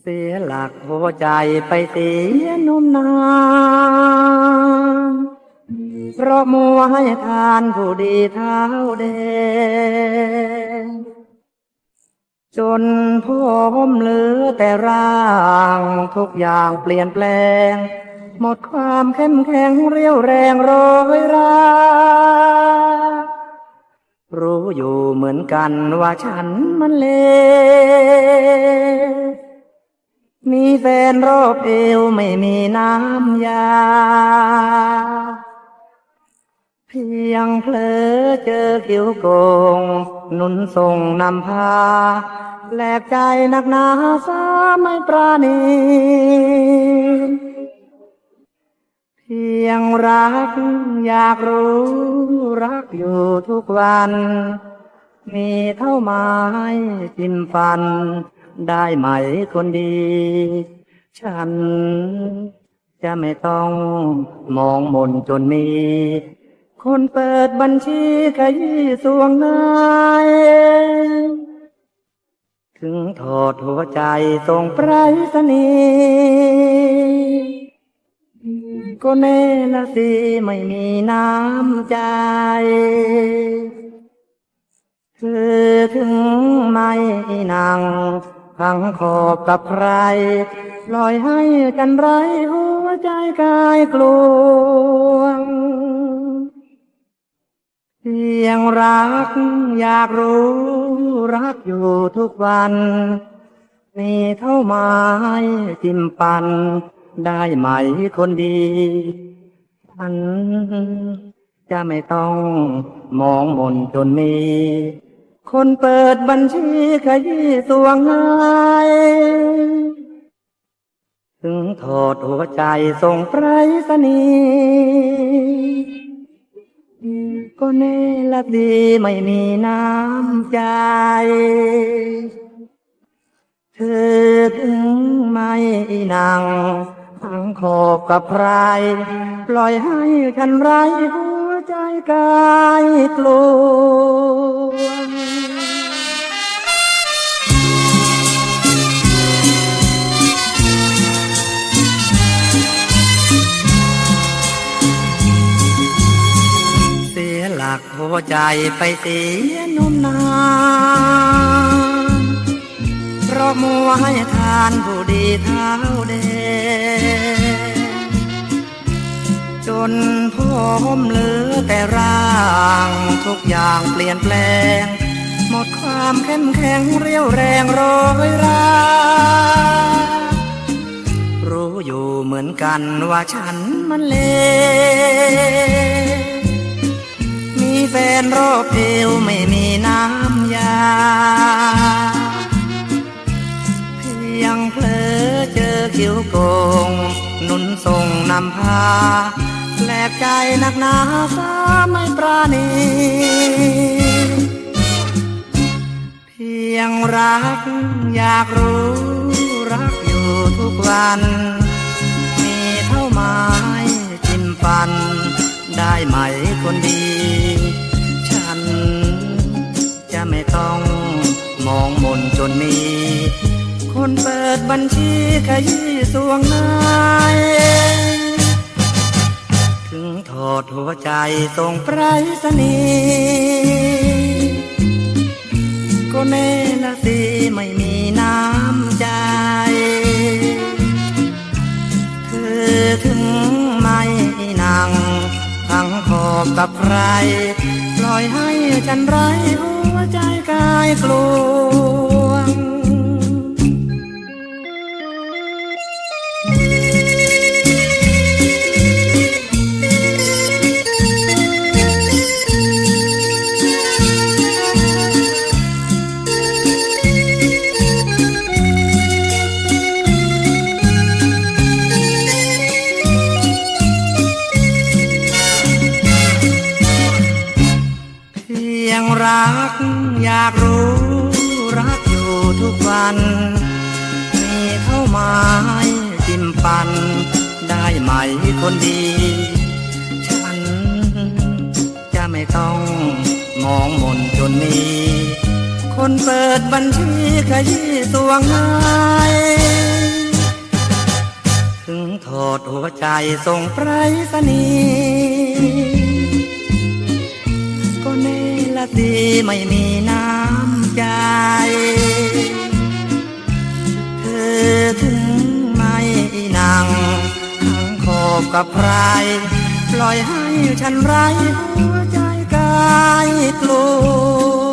เสียหลักหัวใจไปเสียนุ่มนานเพราะมัวให้ทานผู้ดีเท้าแดงจนผมเหลือแต่ร่างทุกอย่างเปลี่ยนแปลง หมดความเข้มแข็งเรียวแรงโรยรารู้อยู่เหมือนกันว่าฉันมันเลว มีแฟนรอบเอวไม่มีน้ำยา เพียงเพลอเจอคิวโกง นุนส่งนำพาแหลกใจนักหนาสาไม่ปราณี เพียงรักอยากรู้รักอยู่ทุกวัน มีเท่าไม้จิ้มฟัน ได้ไหมคนดี ฉันจะไม่ต้องมองมนจนมี คนเปิดบัญชีขยี้สวงนายถึงถอดหัวใจส่งไปรษณีย์ก็แน่ละสิไม่มีน้ำใจเธอถึงไม่นั่ง พังขอบกับใครลอยให้กันไรหัวใจกายกลวงเพียงรักอยากรู้รักอยู่ทุกวัน มีเท่าไม้จิ้มปัน ได้ไหมคนดีฉันจะไม่ต้องมองมนจนมี คนเปิดบัญชีขยี้สวงหายถึงถอดหัวใจส่งไปรษณีย์ก็แน่ละดีไม่มีน้ำใจ เธอถึงไม่นั่งพังขอบกับใครปล่อยให้ฉันไร้หัว กายกลัวเสียหลักหัวใจไปเสียนมนานเพราะมัวให้ทานผู้ดีเท้าแดจน ผมเหลือแต่ร่าง ทุกอย่างเปลี่ยนแปลง หมดความเข้มแข็งเรียวแรงโรยรารู้อยู่เหมือนกันว่าฉันมันเลวมีแฟนรอบเอวไม่มีน้ำยา เพียงเพลอเจอคิวโกง นุนส่งนำพา แปลกใจนักหนาสาไม่ปราณี เพียงรักอยากรู้รักอยู่ทุกวัน มีเท่าไม้จิ้มฟัน ได้ไหมคนดี ฉันจะไม่ต้องมองมนจนมีคนเปิดบัญชีขยี้สวงนาย ถึงถอดหัวใจส่งไปรษณีย์ก็แน่ละสิไม่มีน้ำใจ เธอถึงไม่นั่งพังขอบกับใคร ปล่อยให้ฉันไร้หัวใจกายกลัว อยากรู้รักอยู่ทุกวัน มีเท่าไม้จิ้มปัน ได้ไหมคนดี ฉันจะไม่ต้องมองมนจนมีคนเปิดบัญชีขยี้สวงนายถึงถอดหัวใจส่งไพรสนีก็เนละสีไม่มี กับใคร ปล่อยให้ฉันไร้หัวใจกายกลัว